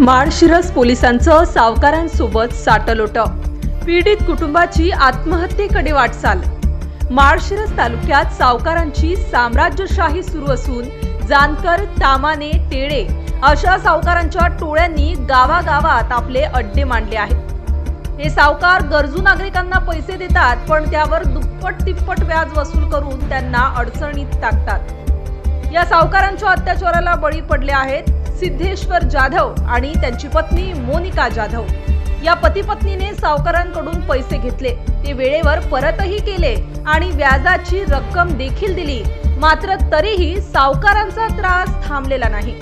माळशिरस पोलिसांचं सावकारांसोबत साटलोट. पीडित कुटुंबाची आत्महत्येकडे वाटचाल. माळशिरस तालुक्यात सावकारांची साम्राज्यशाही सुरू असून जानकर तामाने टेळे अशा सावकारांच्या टोळ्यांनी गावागावात आपले अड्डे मांडले आहेत. हे सावकार गरजू नागरिकांना पैसे देतात पण त्यावर दुप्पट तिप्पट व्याज वसूल करून त्यांना अडचणीत टाकतात. या सावकारांच्या अत्याचाराला बळी पडले आहेत सिद्धेश्वर जाधव आणि त्यांची पत्नी मोनिका जाधव. या पती पत्नीने सावकारांकडून पैसे घेतले. ते वेळेवर परतही केले आणि व्याजाची रक्कम देखील दिली. मात्र तरीही सावकारांचा त्रास थांबलेला नाही.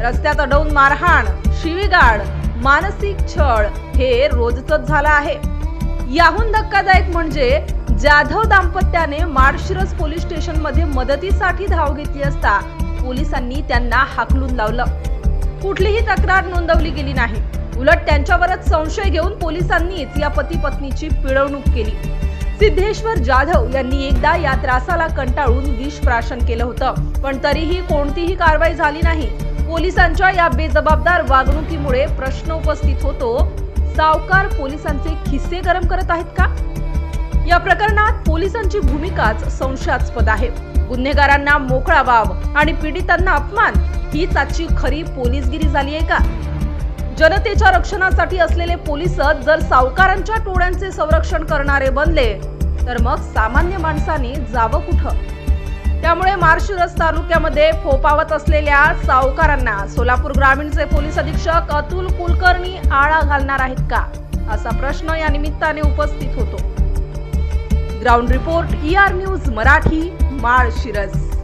रस्त्यात अडवून मारहाण शिवीगाळ मानसिक छळ हे रोजच झालं आहे. याहून धक्कादायक म्हणजे जाधव दाम्पत्याने माळशिरस पोलीस स्टेशनमध्ये मदतीसाठी धाव घेतली असता पोलिसांनी त्यांना हाकलून लावलं. कुठलीही तक्रार नोंदवली गेली नाही. उलट त्यांच्यावरच संशय घेऊन पोलिसांनीच या पती पत्नीची पिळवणूक केली. सिद्धेश्वर जाधव यांनी एकदा या त्रासाला कंटाळून विष प्राशन केलं होतं पण तरीही कोणतीही कारवाई झाली नाही. पोलिसांच्या या बेजबाबदार वागणुकीमुळे प्रश्न उपस्थित होतो सावकार पोलिसांचे खिस्से गरम करत आहेत का? या प्रकरणात पोलिसांची भूमिकाच संशयास्पद आहे. गुन्हेगारांना मोकळा वाव आणि पीडितांना अपमान हीच आजची खरी पोलीसगिरी झाली आहे का? जनतेच्या रक्षणासाठी असलेले पोलिसच जर सावकारांच्या टोळ्यांचे संरक्षण करणारे बनले तर मग सामान्य माणसाने जावं कुठं? त्यामुळे मार्शिरस तालुक्यामध्ये फोपावत असलेल्या सावकारांना सोलापूर ग्रामीणचे पोलीस अधीक्षक अतुल कुलकर्णी आळा घालणार आहेत का? असा प्रश्न या निमित्ताने उपस्थित होतो. Ground report E R news Marathi Malshiras.